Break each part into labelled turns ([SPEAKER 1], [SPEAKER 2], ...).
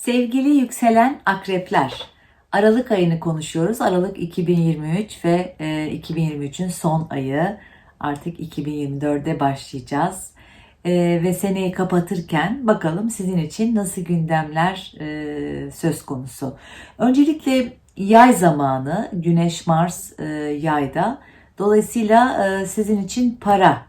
[SPEAKER 1] Sevgili yükselen akrepler, Aralık ayını konuşuyoruz. Aralık 2023 ve e, 2023'ün son ayı. Artık 2024'de başlayacağız. E, ve seneyi kapatırken bakalım sizin için nasıl gündemler e, söz konusu. Öncelikle yay zamanı, Güneş Mars e, yayda. Dolayısıyla e, sizin için para,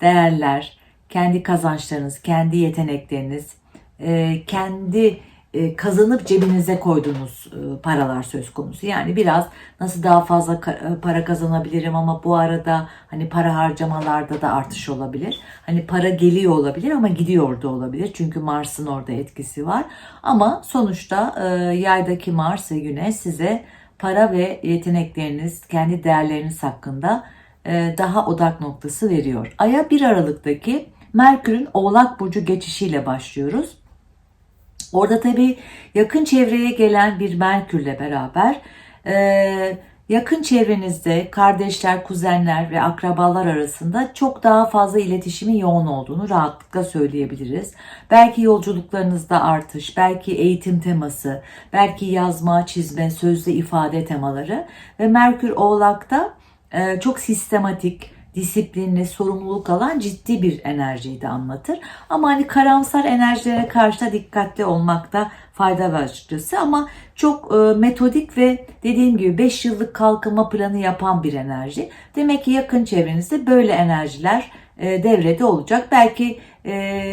[SPEAKER 1] değerler, kendi kazançlarınız, kendi yetenekleriniz, e, kendi e, kazanıp cebinize koyduğunuz e, paralar söz konusu. Yani biraz nasıl daha fazla e, para kazanabilirim ama bu arada hani para harcamalarda da artış olabilir. Hani para geliyor olabilir ama gidiyor da olabilir. Çünkü Mars'ın orada etkisi var. Ama sonuçta yaydaki Mars ve Güneş size para ve yetenekleriniz, kendi değerleriniz hakkında daha odak noktası veriyor. Ay'a 1 Aralık'taki Merkür'ün Oğlak Burcu geçişiyle başlıyoruz. Orada tabii yakın çevreye gelen bir Merkür'le beraber e, yakın çevrenizde kardeşler, kuzenler ve akrabalar arasında çok daha fazla iletişimin yoğun olduğunu rahatlıkla söyleyebiliriz. Belki yolculuklarınızda artış, belki eğitim teması, belki yazma, çizme, sözle ifade temaları ve Merkür Oğlak'ta e, çok sistematik, disiplinli, sorumluluk alan ciddi bir enerjiyi de anlatır. Ama hani karamsar enerjilere karşı da dikkatli olmakta fayda var açıkçası. Ama çok e, metodik ve dediğim gibi 5 yıllık kalkınma planı yapan bir enerji. Demek ki yakın çevrenizde böyle enerjiler e, devrede olacak. Belki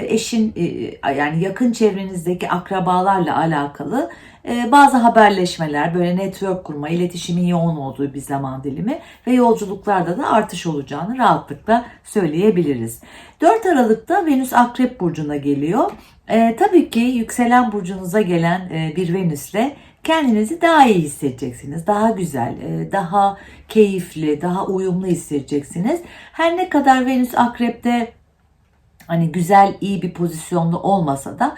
[SPEAKER 1] eşin e, yani yakın çevrenizdeki akrabalarla alakalı e, bazı haberleşmeler, böyle network kurma, iletişimin yoğun olduğu bir zaman dilimi ve yolculuklarda da artış olacağını rahatlıkla söyleyebiliriz. 4 Aralık'ta Venüs Akrep Burcu'na geliyor. E, tabii ki yükselen burcunuza gelen e, bir Venüs'le kendinizi daha iyi hissedeceksiniz. Daha güzel, e, daha keyifli, daha uyumlu hissedeceksiniz. Her ne kadar Venüs Akrep'te hani güzel, iyi bir pozisyonda olmasa da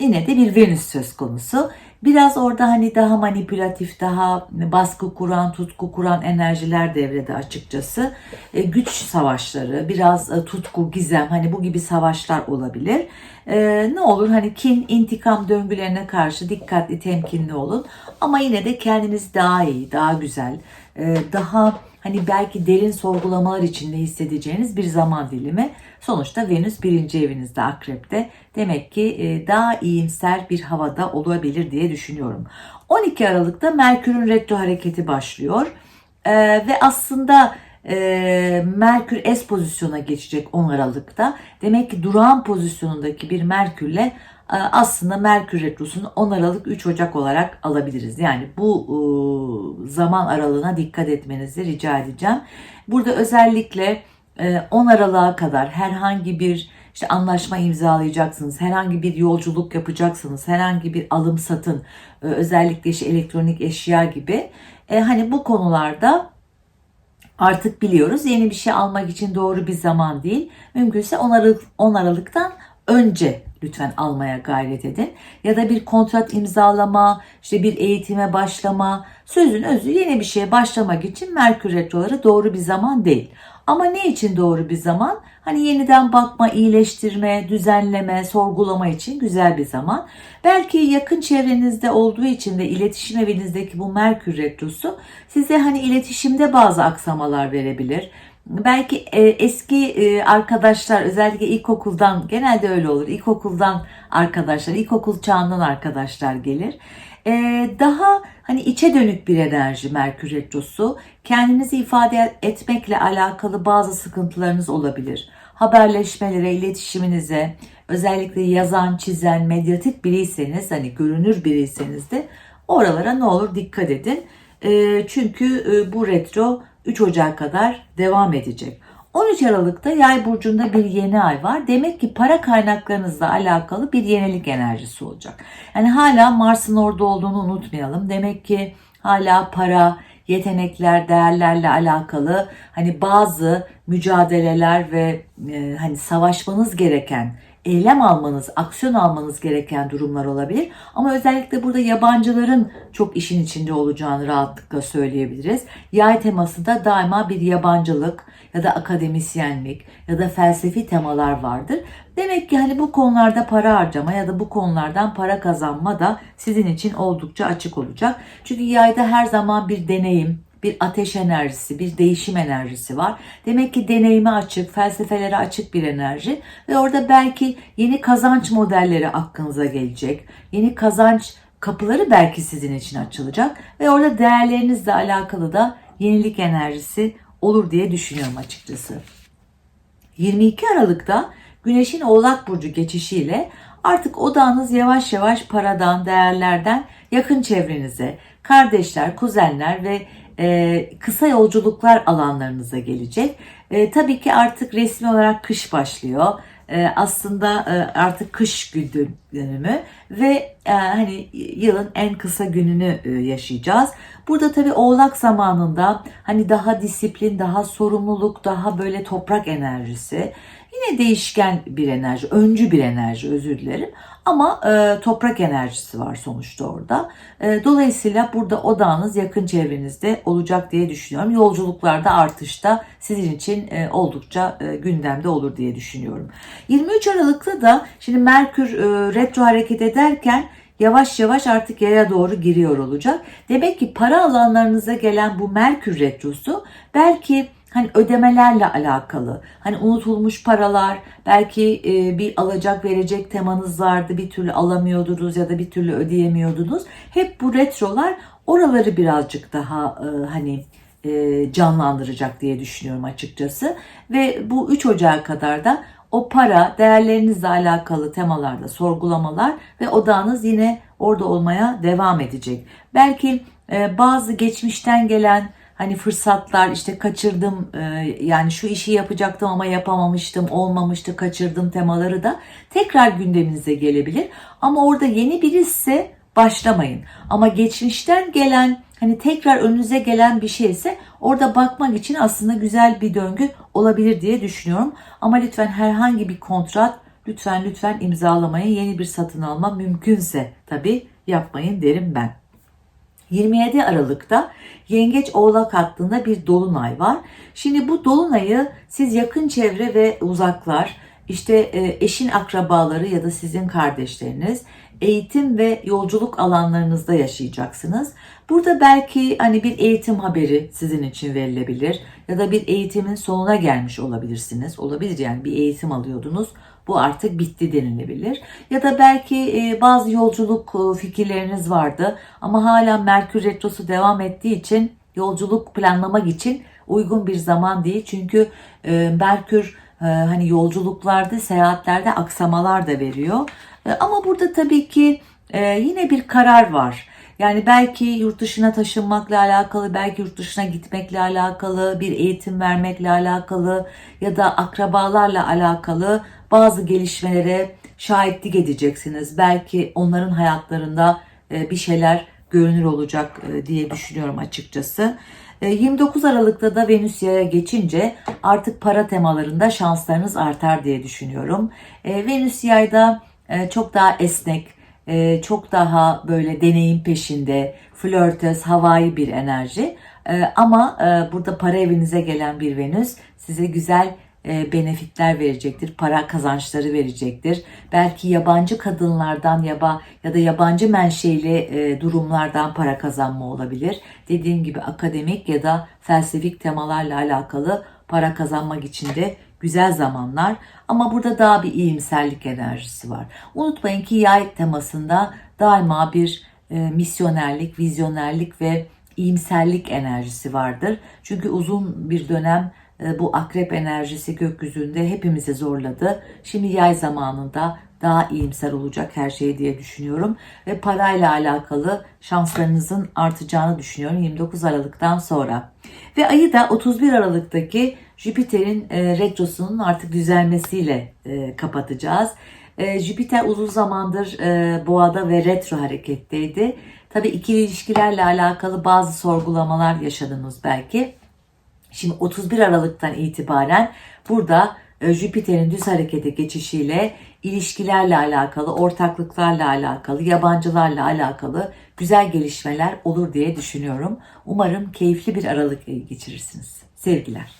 [SPEAKER 1] yine de bir Venüs söz konusu. Biraz orada hani daha manipülatif, daha baskı kuran, tutku kuran enerjiler devrede açıkçası. E, güç savaşları, biraz e, tutku, gizem hani bu gibi savaşlar olabilir. E, ne olur hani kin, intikam döngülerine karşı dikkatli, temkinli olun. Ama yine de kendinizi daha iyi, daha güzel, e, daha hani belki derin sorgulamalar içinde hissedeceğiniz bir zaman dilimi. Sonuçta Venüs birinci evinizde akrepte. Demek ki e, daha iyimser bir havada olabilir diye düşünüyorum. 12 Aralık'ta Merkür'ün retro hareketi başlıyor. Ee, ve aslında e, Merkür S pozisyona geçecek 10 Aralık'ta. Demek ki durağan pozisyonundaki bir Merkür'le aslında Merkür Retrosu'nu 10 Aralık 3 Ocak olarak alabiliriz. Yani bu e, zaman aralığına dikkat etmenizi rica edeceğim. Burada özellikle 10 Aralık'a kadar herhangi bir işte anlaşma imzalayacaksınız, herhangi bir yolculuk yapacaksınız, herhangi bir alım satın, özellikle işte elektronik eşya gibi. Hani bu konularda artık biliyoruz yeni bir şey almak için doğru bir zaman değil. Mümkünse 10, Aralık, 10 Aralık'tan önce lütfen almaya gayret edin. Ya da bir kontrat imzalama, işte bir eğitime başlama, sözün özü yeni bir şeye başlamak için Merkür Retroları doğru bir zaman değil. Ama ne için doğru bir zaman? Hani yeniden bakma, iyileştirme, düzenleme, sorgulama için güzel bir zaman. Belki yakın çevrenizde olduğu için de iletişim evinizdeki bu Merkür Retrosu size hani iletişimde bazı aksamalar verebilir. Belki e, eski e, arkadaşlar özellikle ilkokuldan genelde öyle olur. İlkokuldan arkadaşlar, ilkokul çağından arkadaşlar gelir. E, daha hani içe dönük bir enerji Merkür Retrosu. Kendinizi ifade etmekle alakalı bazı sıkıntılarınız olabilir. Haberleşmelere, iletişiminize, özellikle yazan, çizen, medyatik biriyseniz, hani görünür biriyseniz de oralara ne olur dikkat edin. E, çünkü e, bu retro 3 Ocak kadar devam edecek. 13 Aralık'ta Yay burcunda bir yeni ay var. Demek ki para kaynaklarınızla alakalı bir yenilik enerjisi olacak. Yani hala Mars'ın orada olduğunu unutmayalım. Demek ki hala para, yetenekler, değerlerle alakalı hani bazı mücadeleler ve e, hani savaşmanız gereken, eylem almanız, aksiyon almanız gereken durumlar olabilir. Ama özellikle burada yabancıların çok işin içinde olacağını rahatlıkla söyleyebiliriz. Yay temasında daima bir yabancılık ya da akademisyenlik ya da felsefi temalar vardır. Demek ki hani bu konularda para harcama ya da bu konulardan para kazanma da sizin için oldukça açık olacak. Çünkü yayda her zaman bir deneyim, bir ateş enerjisi, bir değişim enerjisi var. Demek ki deneyime açık, felsefelere açık bir enerji ve orada belki yeni kazanç modelleri aklınıza gelecek. Yeni kazanç kapıları belki sizin için açılacak ve orada değerlerinizle alakalı da yenilik enerjisi olur diye düşünüyorum açıkçası. 22 Aralık'ta Güneş'in Oğlak Burcu geçişiyle artık odağınız yavaş yavaş paradan, değerlerden yakın çevrenize, kardeşler, kuzenler ve e, kısa yolculuklar alanlarınıza gelecek. E, tabii ki artık resmi olarak kış başlıyor. E, aslında e, artık kış günü dönümü ve e, hani yılın en kısa gününü e, yaşayacağız. Burada tabii Oğlak zamanında hani daha disiplin, daha sorumluluk, daha böyle toprak enerjisi. Yine değişken bir enerji, öncü bir enerji özür dilerim. Ama e, toprak enerjisi var sonuçta orada. E, dolayısıyla burada odağınız yakın çevrenizde olacak diye düşünüyorum. Yolculuklarda artışta sizin için e, oldukça e, gündemde olur diye düşünüyorum. 23 Aralık'ta da şimdi Merkür e, retro hareket ederken yavaş yavaş artık yaya doğru giriyor olacak. Demek ki para alanlarınıza gelen bu Merkür retrosu belki hani ödemelerle alakalı, hani unutulmuş paralar, belki e, bir alacak verecek temanız vardı, bir türlü alamıyordunuz ya da bir türlü ödeyemiyordunuz. Hep bu retrolar oraları birazcık daha e, hani e, canlandıracak diye düşünüyorum açıkçası. Ve bu 3 Ocağı kadar da o para, değerlerinizle alakalı temalarda sorgulamalar ve odağınız yine orada olmaya devam edecek. Belki e, bazı geçmişten gelen hani fırsatlar işte kaçırdım e, yani şu işi yapacaktım ama yapamamıştım olmamıştı kaçırdım temaları da tekrar gündeminize gelebilir. Ama orada yeni biri ise başlamayın. Ama geçmişten gelen hani tekrar önünüze gelen bir şey ise orada bakmak için aslında güzel bir döngü olabilir diye düşünüyorum. Ama lütfen herhangi bir kontrat lütfen lütfen imzalamayın. Yeni bir satın alma mümkünse tabii yapmayın derim ben. 27 Aralık'ta Yengeç Oğlak hattında bir dolunay var. Şimdi bu dolunayı siz yakın çevre ve uzaklar, işte e, eşin akrabaları ya da sizin kardeşleriniz eğitim ve yolculuk alanlarınızda yaşayacaksınız. Burada belki hani bir eğitim haberi sizin için verilebilir ya da bir eğitimin sonuna gelmiş olabilirsiniz. Olabilir yani bir eğitim alıyordunuz. Bu artık bitti denilebilir. Ya da belki e, bazı yolculuk e, fikirleriniz vardı ama hala Merkür Retrosu devam ettiği için yolculuk planlamak için uygun bir zaman değil. Çünkü e, Merkür hani yolculuklarda, seyahatlerde aksamalar da veriyor. Ama burada tabii ki yine bir karar var. Yani belki yurt dışına taşınmakla alakalı, belki yurt dışına gitmekle alakalı, bir eğitim vermekle alakalı ya da akrabalarla alakalı bazı gelişmelere şahitlik edeceksiniz. Belki onların hayatlarında e, bir şeyler görünür olacak e, diye düşünüyorum açıkçası. 29 e, Aralık'ta da Venüs yaya geçince artık para temalarında şanslarınız artar diye düşünüyorum. Venüs yayda çok daha esnek, çok daha böyle deneyim peşinde, flörtöz, havai bir enerji. Ama burada para evinize gelen bir Venüs size güzel e, benefitler verecektir, para kazançları verecektir. Belki yabancı kadınlardan yaba ya da yabancı menşeli e, durumlardan para kazanma olabilir. Dediğim gibi akademik ya da felsefik temalarla alakalı para kazanmak için de güzel zamanlar. Ama burada daha bir iyimserlik enerjisi var. Unutmayın ki yay temasında daima bir e, misyonerlik, vizyonerlik ve iyimserlik enerjisi vardır. Çünkü uzun bir dönem e, bu akrep enerjisi gökyüzünde hepimizi zorladı. Şimdi yay zamanında daha iyimser olacak her şey diye düşünüyorum. Ve parayla alakalı şanslarınızın artacağını düşünüyorum 29 Aralık'tan sonra. Ve ayı da 31 Aralık'taki Jüpiter'in e, retrosunun artık düzelmesiyle e, kapatacağız. E, Jüpiter uzun zamandır e, boğada ve retro hareketteydi. Tabii ikili ilişkilerle alakalı bazı sorgulamalar yaşadınız belki. Şimdi 31 Aralık'tan itibaren burada e, Jüpiter'in düz harekete geçişiyle ilişkilerle alakalı, ortaklıklarla alakalı, yabancılarla alakalı güzel gelişmeler olur diye düşünüyorum. Umarım keyifli bir Aralık geçirirsiniz. Sevgiler.